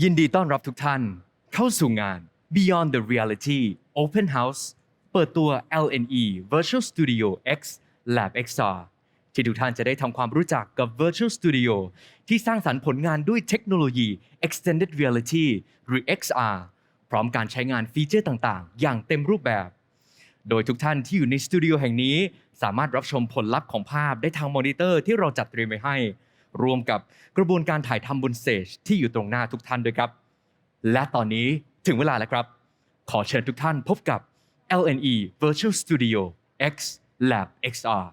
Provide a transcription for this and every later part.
ยินดีต้อนรับทุกท่าน เข้าสู่งาน Beyond the Reality Open House เปิดตัว LNE Virtual Studio X Lab XR ที่ทุกท่านจะได้ทำความรู้จักกับ Virtual Studio ที่สร้างสรรค์ผลงานด้วยเทคโนโลยี Extended Reality หรือ XR พร้อมการใช้งานฟีเจอร์ต่างๆ อย่างเต็มรูปแบบ โดยทุกท่านที่อยู่ในสตูดิโอแห่งนี้ สามารถรับชมผลลัพธ์ของภาพได้ทางมอนิเตอร์ที่เราจัดเตรียมไว้ให้ รวมกับกระบวนการถ่ายทำบนสเตจที่อยู่ตรงหน้าทุกท่านด้วยครับ และตอนนี้ถึงเวลาแล้วครับ ขอเชิญทุกท่านพบกับ LNE Virtual Studio X Lab XR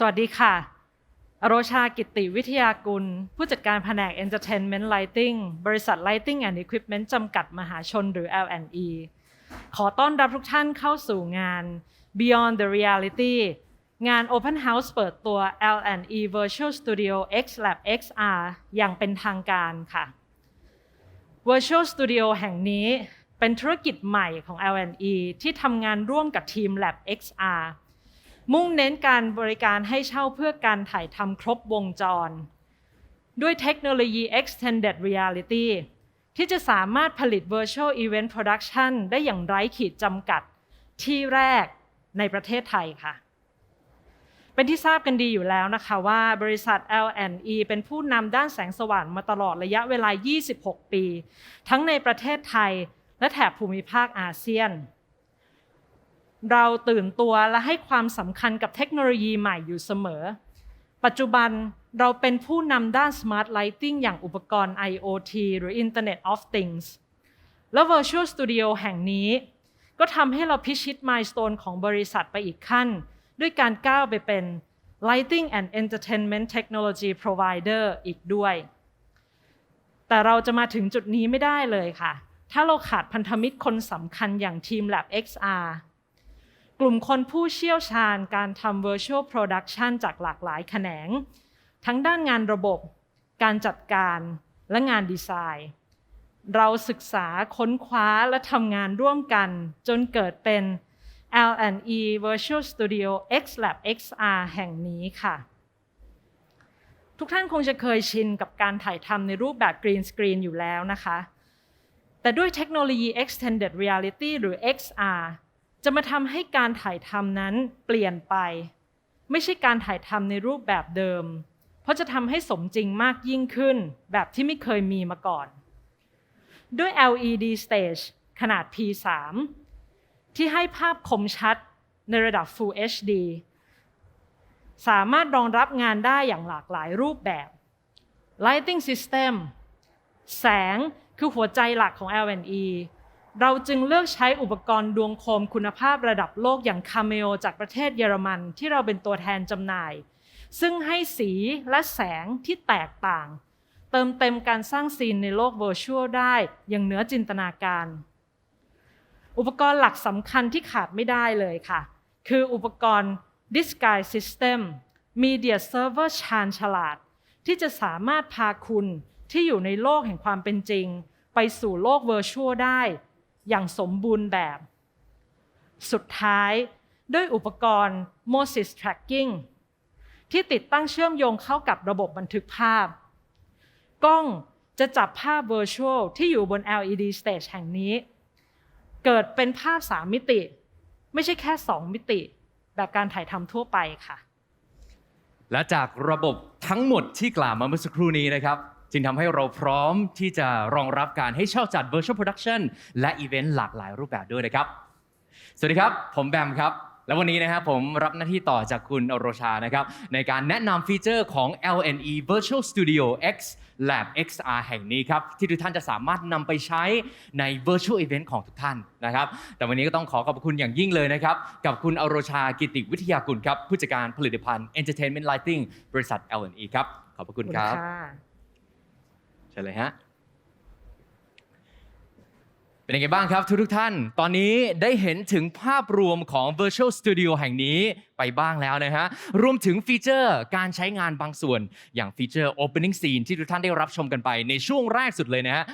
สวัสดีค่ะ อโรชากิติวิทยากุล ผู้จัดการแผนก Entertainment Lighting บริษัท Lighting and Equipment จำกัดมหาชนหรือ L&E ขอต้อนรับทุกท่านเข้าสู่งาน Beyond the Reality งาน Open House เปิดตัว L&E Virtual Studio X Lab XR อย่างเป็นทางการค่ะ Virtual Studio แห่งนี้เป็นธุรกิจใหม่ของ L&E ที่ทำงานร่วมกับทีม Lab XR มุ่งเน้นการบริการให้เช่าเพื่อการถ่ายทำครบวงจร ด้วยเทคโนโลยี Extended Reality ที่จะสามารถผลิต Virtual Event Production ได้อย่างไร้ขีดจำกัดที่แรกในประเทศไทยค่ะ เป็นที่ทราบกันดีอยู่แล้วนะคะว่าบริษัท L&E เป็นผู้นำด้านแสงสว่างมาตลอดระยะเวลา 26 ปี ทั้งในประเทศไทยและแถบภูมิภาคอาเซียน เราตื่นตัวและให้ความสำคัญกับเทคโนโลยีใหม่อยู่เสมอ ปัจจุบันเราเป็นผู้นำด้าน Smart Lighting อย่างอุปกรณ์ IoT หรือ Internet of Things และ Virtual Studio แห่งนี้ ก็ทำให้เราพิชิตมายส t ตนของบริษัทไปอีกขั้น ด้วยการก้าวไปเป็น Lighting and Entertainment Technology Provider อีกด้วย แต่เราจะมาถึงจุดนี้ไม่ได้เลยค่ะ ถ้าเราขาดพันธมิตรคนสำคัญอย่างทีม Lab XR กลุ่มคนผู้เชี่ยวชาญการทำ virtual production จากหลากหลายแขนง ทั้งด้านงานระบบ การจัดการและงานดีไซน์ เราศึกษาค้นคว้าและทำงานร่วมกันจนเกิดเป็น L&E Virtual Studio X Lab XR แห่งนี้ค่ะ ทุกท่านคงจะเคยชินกับการถ่ายทำในรูปแบบ Green Screen อยู่แล้วนะคะ แต่ด้วยเทคโนโลยี Extended Reality หรือ XR จะมาทำให้การถ่ายทำนั้นเปลี่ยนไป ไม่ใช่การถ่ายทำในรูปแบบเดิม เพราะจะทำให้สมจริงมากยิ่งขึ้น แบบที่ไม่เคยมีมาก่อน ด้วย LED stage ขนาด P3 ที่ให้ภาพคมชัดในระดับ Full HD สามารถรองรับงานได้อย่างหลากหลายรูปแบบ Lighting System แสงคือหัวใจหลักของ L&E เราจึงเลือกใช้อุปกรณ์ดวงโคมคุณภาพระดับโลกอย่างคาเมโอจากประเทศเยอรมันที่เราเป็นตัวแทนจำหน่าย ซึ่งให้สีและแสงที่แตกต่าง เติมเต็มการสร้างซีนในโลกเวอร์ชวลได้อย่างเหนือจินตนาการ อุปกรณ์หลักสำคัญที่ขาดไม่ได้เลยค่ะ คืออุปกรณ์ Disguise System Media Server ชาญฉลาด ที่จะสามารถพาคุณที่อยู่ในโลกแห่งความเป็นจริง ไปสู่โลกเวอร์ชวลได้ อย่างสมบูรณ์แบบ สุดท้ายด้วยอุปกรณ์ Moses Tracking ที่ติดตั้งเชื่อมโยงเข้ากับระบบบันทึกภาพ กล้องจะจับภาพ Virtual ที่อยู่บน LED Stage แห่งนี้ เกิดเป็นภาพ 3 มิติ ไม่ใช่แค่ 2 มิติ แบบการถ่ายทำทั่วไปค่ะ และจากระบบทั้งหมดที่กล่าวมาเมื่อสักครู่นี้นะครับ จึงทำให้เราพร้อมที่จะรองรับการให้เช่าจัด virtual production และอีเวนต์หลากหลายรูปแบบด้วยนะครับ สวัสดีครับ ผมแบมครับ และวันนี้นะครับผมรับหน้าที่ต่อจากคุณอโรชานะครับ ในการแนะนำฟีเจอร์ของ LNE Virtual Studio X Lab XR แห่งนี้ครับ ที่ทุกท่านจะสามารถนำไปใช้ใน Virtual Event ของทุกท่านนะครับ แต่วันนี้ก็ต้องขอขอบคุณอย่างยิ่งเลยนะครับ กับคุณอโรชากิติวิทยากุลครับ ผู้จัดการผลิตภัณฑ์ Entertainment Lighting บริษัท LNE ครับ ขอบพระคุณครับ ชิญเลยฮะ เป็นยังไงบ้างครับทุกทุกท่าน ตอนนี้ได้เห็นถึงภาพรวมของ Virtual Studio แห่งนี้ไปบ้างแล้วนะฮะ รวมถึงฟีเจอร์การใช้งานบางส่วน อย่างฟีเจอร์ Opening Scene ที่ทุกท่านได้รับชมกันไปในช่วงแรกสุดเลยนะฮะ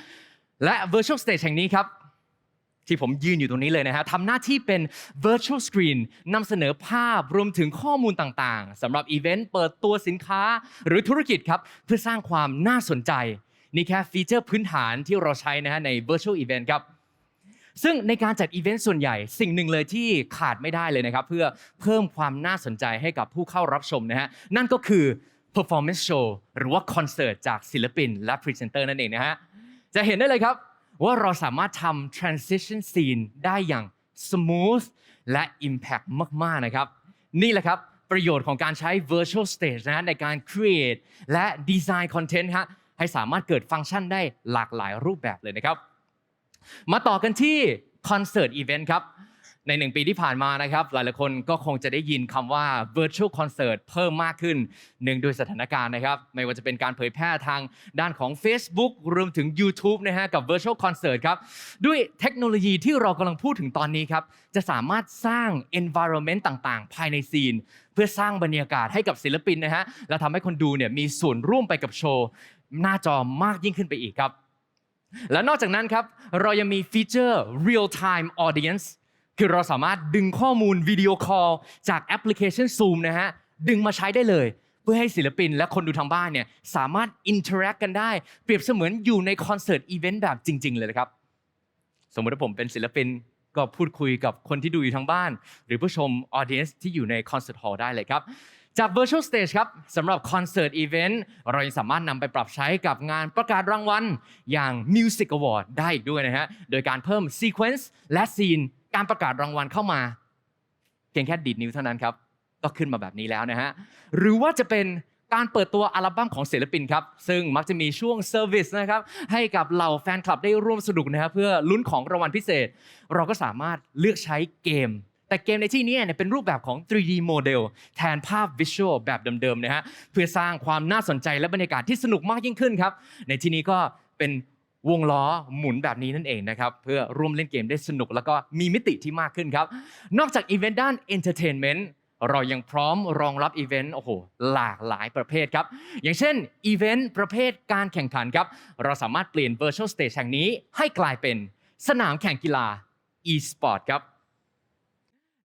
และ Virtual Stage แห่งนี้ครับที่ผมยืนอยู่ตรงนี้เลยนะฮะทำหน้าที่เป็น virtual screen นำเสนอภาพรวมถึงข้อมูลต่างๆสำหรับอีเวนต์เปิดตัวสินค้าหรือธุรกิจครับ เพื่อสร้างความน่าสนใจ นี่แค่ฟีเจอร์พื้นฐานที่เราใช้นะฮะใน virtual event ครับซึ่งในการจัดอีเวนต์ส่วนใหญ่สิ่งหนึ่งเลยที่ขาดไม่ได้เลยนะครับ เพื่อเพิ่มความน่าสนใจให้กับผู้เข้ารับชมนะฮะนั่นก็คือ performance show หรือว่าคอนเสิร์ตจากศิลปินและพรีเซนเตอร์นั่นเองนะฮะจะเห็นได้เลยครับว่าเราสามารถทำ transition scene ได้อย่าง smooth และ impact มาก ๆ นะครับ นี่แหละครับ ประโยชน์ของการใช้ virtual stage นะฮะในการ create และ design content ฮะ ให้สามารถเกิดฟังก์ชันได้หลากหลายรูปแบบเลยนะครับ มาต่อกันที่คอนเสิร์ตอีเวนต์ครับในหนึ่งปีที่ผ่านมานะครับ หลายๆคนก็คงจะได้ยินคำว่า virtual concert เพิ่มมากขึ้นเนื่งด้วยสถานการณ์นะครับ ไม่ว่าจะเป็นการเผยแพร่ทางด้านของ Facebook รวมถึง YouTube นะฮะกับ virtual concert ครับ ด้วยเทคโนโลยีที่เรากำลังพูดถึงตอนนี้ครับ จะสามารถสร้าง environment ต่างๆ ภายในซีน เพื่อสร้างบรรยากาศให้กับศิลปินนะฮะและทำให้คนดูเนี่ยมีส่วนร่วมไปกับโชว์ หน้าจอมากยิ่งขึ้นไปอีกครับ และนอกจากนั้นครับ เรายังมีฟีเจอร์ real time audience คือเราสามารถดึงข้อมูลวิดีโอคอลจากแอปพลิเคชัน Zoom นะฮะ ดึงมาใช้ได้เลย เพื่อให้ศิลปินและคนดูทางบ้านเนี่ยสามารถ interact กันได้ เปรียบเสมือนอยู่ในคอนเสิร์ตอีเวนต์แบบจริง ๆ เลยนะครับ สมมติว่าผมเป็นศิลปินก็พูดคุยกับคนที่ดูอยู่ทางบ้าน หรือผู้ชม audience ที่อยู่ในคอนเสิร์ตฮอลล์ได้เลยครับ จาก virtual stage ครับสำหรับคอนเสิร์ตอีเวนต์เรายังสามารถนำไปปรับใช้กับงานประกาศรางวัลอย่าง Music Award ได้อีกด้วยนะฮะ โดยการเพิ่ม sequence และ scene การประกาศรางวัลเข้ามาเพียงแค่ดีดนิ้วเท่านั้นครับ ก็ขึ้นมาแบบนี้แล้วนะฮะ หรือว่าจะเป็นการเปิดตัวอัลบั้มของศิลปินครับ ซึ่งมักจะมีช่วงเซอร์วิสนะครับ ให้กับเหล่าแฟนคลับได้ร่วมสนุกนะครับเพื่อลุ้นของรางวัลพิเศษ เราก็สามารถเลือกใช้เกม แต่เกมในที่นี้เนี่ยเป็นรูปแบบของ 3D โมเดลแทนภาพวิชวลแบบเดิมๆนะฮะเพื่อสร้างความน่าสนใจและบรรยากาศที่สนุกมากยิ่งขึ้นครับ ในที่นี้ก็เป็นวงล้อหมุนแบบนี้นั่นเองนะครับ เพื่อร่วมเล่นเกมได้สนุกแล้วก็มีมิติที่มากขึ้นครับ นอกจากอีเวนต์ด้าน Entertainment เรายังพร้อมรองรับอีเวนต์โอ้โหหลากหลายประเภทครับ อย่างเช่นอีเวนต์ประเภทการแข่งขันครับ เราสามารถเปลี่ยน Virtual Stage แห่งนี้ให้กลายเป็นสนามแข่งกีฬา e-sport ครับ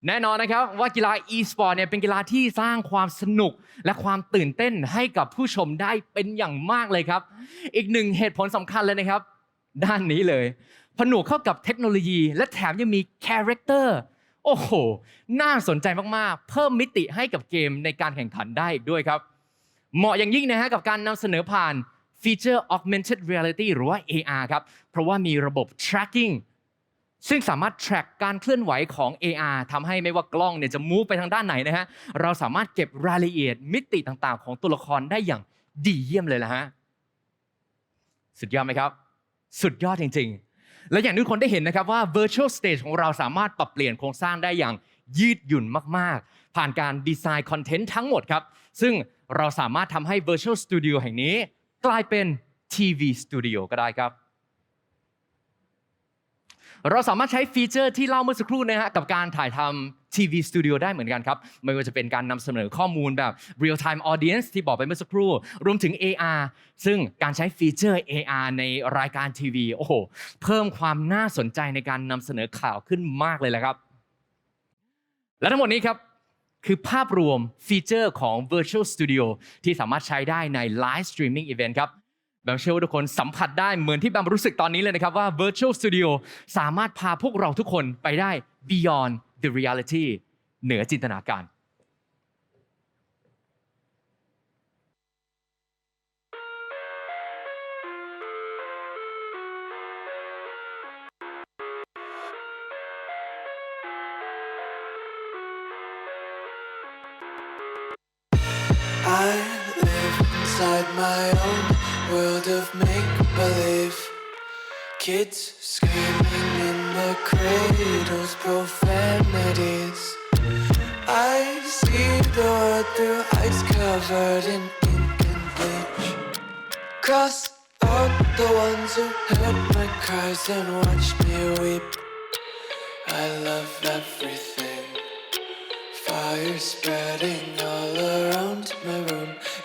แน่นอนนะครับว่ากีฬา e-sport เนี่ยเป็นกีฬาที่สร้างความสนุกและความตื่นเต้นให้กับผู้ชมได้เป็นอย่างมากเลยครับ อีกหนึ่งเหตุผลสำคัญเลยนะครับ ด้านนี้เลย ผนวกเข้ากับเทคโนโลยี และแถมยังมีคาแรคเตอร์โอ้โห น่าสนใจมากๆ เพิ่มมิติให้กับเกมในการแข่งขันได้อีกด้วยครับ เหมาะอย่างยิ่งนะฮะกับการนำเสนอผ่านฟีเจอร์ augmented reality หรือว่า AR ครับ เพราะว่ามีระบบ tracking ซึ่งสามารถ track การเคลื่อนไหวของ AR ทำให้ไม่ว่ากล้องเนี่ยจะ move ไปทางด้านไหนนะฮะ เราสามารถเก็บรายละเอียดมิติต่างๆ ของตัวละครได้อย่างดีเยี่ยมเลยละฮะ สุดยอดไหมครับ สุดยอดจริงๆ และอย่างที่ทุกคนได้เห็นนะครับว่า virtual stage ของเราสามารถปรับเปลี่ยนโครงสร้างได้อย่างยืดหยุ่นมากๆ ผ่านการดีไซน์คอนเทนต์ทั้งหมดครับ ซึ่งเราสามารถทำให้ virtual studio แห่งนี้ กลายเป็น TV studio ก็ได้ครับ เราสามารถใช้ฟีเจอร์ที่เล่าเมื่อสักครู่นะฮะกับการถ่ายทำ TV Studio ได้เหมือนกันครับ ไม่ว่าจะเป็นการนำเสนอข้อมูลแบบ Real Time Audience ที่บอกไปเมื่อสักครู่ รวมถึง AR ซึ่งการใช้ฟีเจอร์ AR ในรายการทีวีโอ้โหเพิ่มความน่าสนใจในการนำเสนอข่าวขึ้นมากเลยแหละครับ และทั้งหมดนี้ครับคือภาพรวมฟีเจอร์ของ Virtual Studio ที่สามารถใช้ได้ใน Live Streaming Event ครับ แบมเชื่อว่าทุกคนสัมผัสได้เหมือนที่แบมรู้สึกตอนนี้เลยนะครับว่า Virtual Studio สามารถพาพวกเราทุกคนไปได้ beyond the reality เหนือจินตนาการ I live inside my own world of make believe. Kids screaming in the cradles, profanities. I see the world through ice covered in ink and bleach. Cross out the ones who heard my cries and watched me weep. I love everything. Fire spreading all around my room.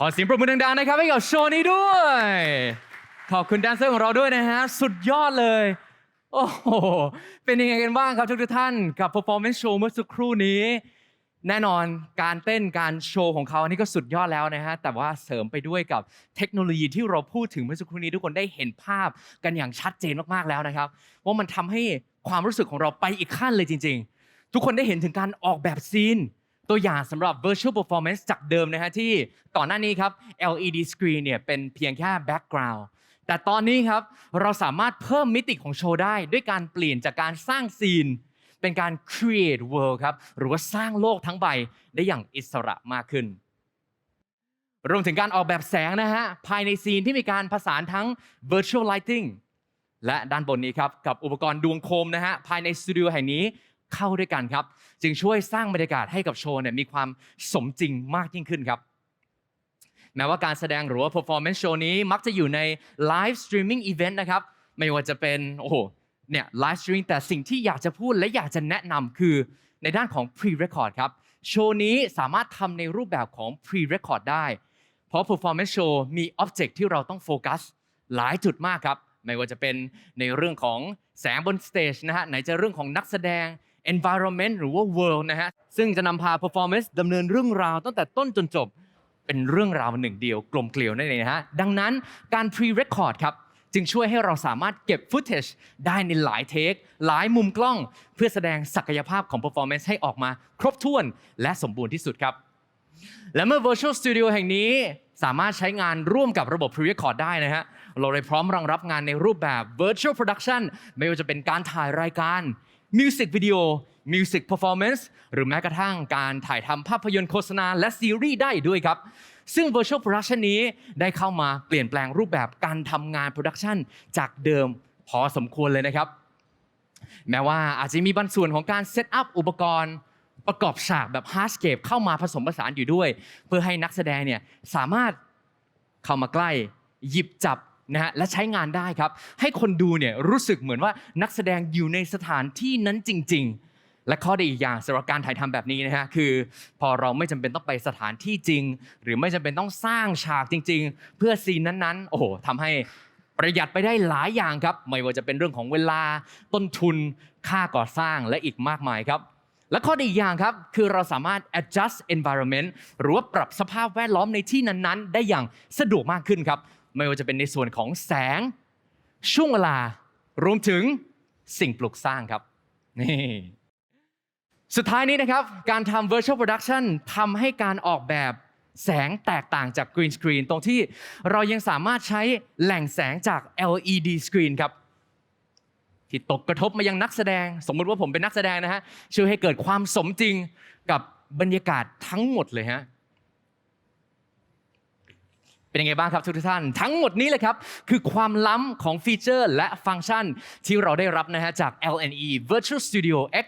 ขอเสียงปรบมือดังๆนะครับให้กับโชว์นี้ด้วย ขอบคุณแดนเซอร์ของเราด้วยนะฮะ สุดยอดเลย โอ้โห เป็นยังไงกันบ้างครับทุกท่านกับ performance show เมื่อสักครู่นี้ แน่นอนการเต้นการโชว์ของเขาอันนี้ก็สุดยอดแล้วนะฮะ แต่ว่าเสริมไปด้วยกับเทคโนโลยีที่เราพูดถึงเมื่อสักครู่นี้ทุกคนได้เห็นภาพกันอย่างชัดเจนมากๆแล้วนะครับว่ามันทำให้ความรู้สึกของเราไปอีกขั้นเลยจริง ๆ ทุกคนได้เห็นถึงการออกแบบซีน ตัวอย่างสำหรับ virtual performance จากเดิมนะฮะที่ก่อนหน้านี้ครับ LED screen เนี่ยเป็นเพียงแค่ background แต่ตอนนี้ครับเราสามารถเพิ่มมิติของโชว์ได้ ด้วยการเปลี่ยนจากการสร้างซีน เป็นการ create world ครับหรือว่าสร้างโลกทั้งใบได้อย่างอิสระมากขึ้น รวมถึงการออกแบบแสงนะฮะภายในซีนที่มีการผสานทั้ง virtual lighting และด้านบนนี้ครับกับอุปกรณ์ดวงโคมนะฮะภายในสตูดิโอแห่งนี้ เข้าด้วยกันครับ จึงช่วยสร้างบรรยากาศให้กับโชว์เนี่ยมีความสมจริงมากยิ่งขึ้นครับ แม้ว่าการแสดงหรือว่า performance show นี้มักจะอยู่ใน live streaming event นะครับ ไม่ว่าจะเป็นโอ้โหเนี่ย live streaming แต่สิ่งที่อยากจะพูดและอยากจะแนะนำคือในด้านของ pre-record ครับ โชว์นี้สามารถทำในรูปแบบของ pre-record ได้ เพราะ performance show มี object ที่เราต้องโฟกัส หลายจุดมากครับ ไม่ว่าจะเป็นในเรื่องของแสงบนสเตจนะฮะไหนจะเรื่องของนักแสดง environment หรือว่า world นะฮะ ซึ่งจะนำพา performance ดำเนินเรื่องราวตั้งแต่ต้นจนจบ เป็นเรื่องราวหนึ่งเดียวกลมเกลียวนั่นเองนะฮะ ดังนั้นการ pre-record ครับ จึงช่วยให้เราสามารถเก็บ footage ได้ในหลายเทค หลายมุมกล้อง เพื่อแสดงศักยภาพของ performance ให้ออกมาครบถ้วนและสมบูรณ์ที่สุดครับ และเมื่อ Virtual Studio แห่งนี้สามารถใช้งานร่วมกับระบบ Pre-Record ได้นะฮะ เราเลยพร้อมรองรับงานในรูปแบบ Virtual Production ไม่ว่าจะเป็นการถ่ายรายการ Music Video Music Performance หรือแม้กระทั่งการถ่ายทำภาพยนตร์โฆษณาและซีรีส์ได้ด้วยครับ ซึ่ง Virtual Production นี้ได้เข้ามาเปลี่ยนแปลงรูปแบบการทำงาน Production จากเดิมพอสมควรเลยนะครับ แม้ว่าอาจจะมีบางส่วนของการเซตอัพอุปกรณ์ประกอบฉากแบบฮาร์ดสเคปเข้ามาผสมผสานอยู่ด้วย เพื่อให้นักแสดงเนี่ยสามารถเข้ามาใกล้ หยิบจับ นะฮะและใช้งานได้ครับ ให้คนดูเนี่ยรู้สึกเหมือนว่านักแสดงอยู่ในสถานที่นั้นจริง ๆ และข้อดีอีกอย่างสำหรับการถ่ายทำแบบนี้นะฮะคือ พอเราไม่จำเป็นต้องไปสถานที่จริง หรือไม่จำเป็นต้องสร้างฉากจริง ๆ เพื่อซีนนั้นๆ โอ้โหทำให้ประหยัดไปได้หลายอย่างครับ ไม่ว่าจะเป็นเรื่องของเวลาต้นทุนค่าก่อสร้างและอีกมากมายครับ และข้อดีอีกอย่างครับ คือเราสามารถ adjust environment หรือว่าปรับสภาพแวดล้อมในที่นั้นๆ ได้อย่างสะดวกมากขึ้นครับ ไม่ว่าจะเป็นในส่วนของแสง ช่วงเวลารวมถึงสิ่งปลูกสร้างครับ นี่สุดท้ายนี้นะครับ การทำ virtual production ทำให้การออกแบบแสงแตกต่างจาก green screen ตรงที่เรายังสามารถใช้แหล่งแสงจาก LED screen ครับ ที่ตกกระทบมายังนักแสดง สมมติว่าผมเป็นนักแสดงนะฮะช่วยให้เกิดความสมจริงกับบรรยากาศทั้งหมดเลยฮะ เป็นยังไงบ้างครับทุกท่าน ทั้งหมดนี้เลยครับ คือความล้ำของฟีเจอร์และฟังก์ชันที่เราได้รับนะฮะจาก LNE Virtual Studio X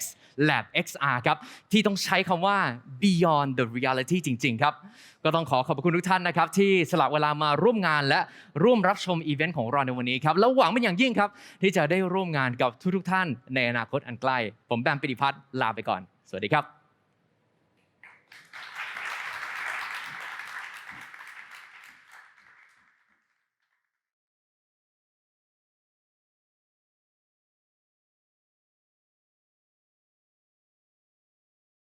Lab XR ครับ ที่ต้องใช้คำว่า beyond the reality จริง ๆ ครับ ก็ต้องขอขอบคุณทุกท่านนะครับ ที่สละเวลามาร่วมงานและร่วมรับชมอีเวนต์ของเราในวันนี้ครับ แล้วหวังเป็นอย่างยิ่งครับ ที่จะได้ร่วมงานกับทุกๆท่านในอนาคตอันใกล้ ผมแบมปิติพัฒน์ลาไปก่อน สวัสดีครับ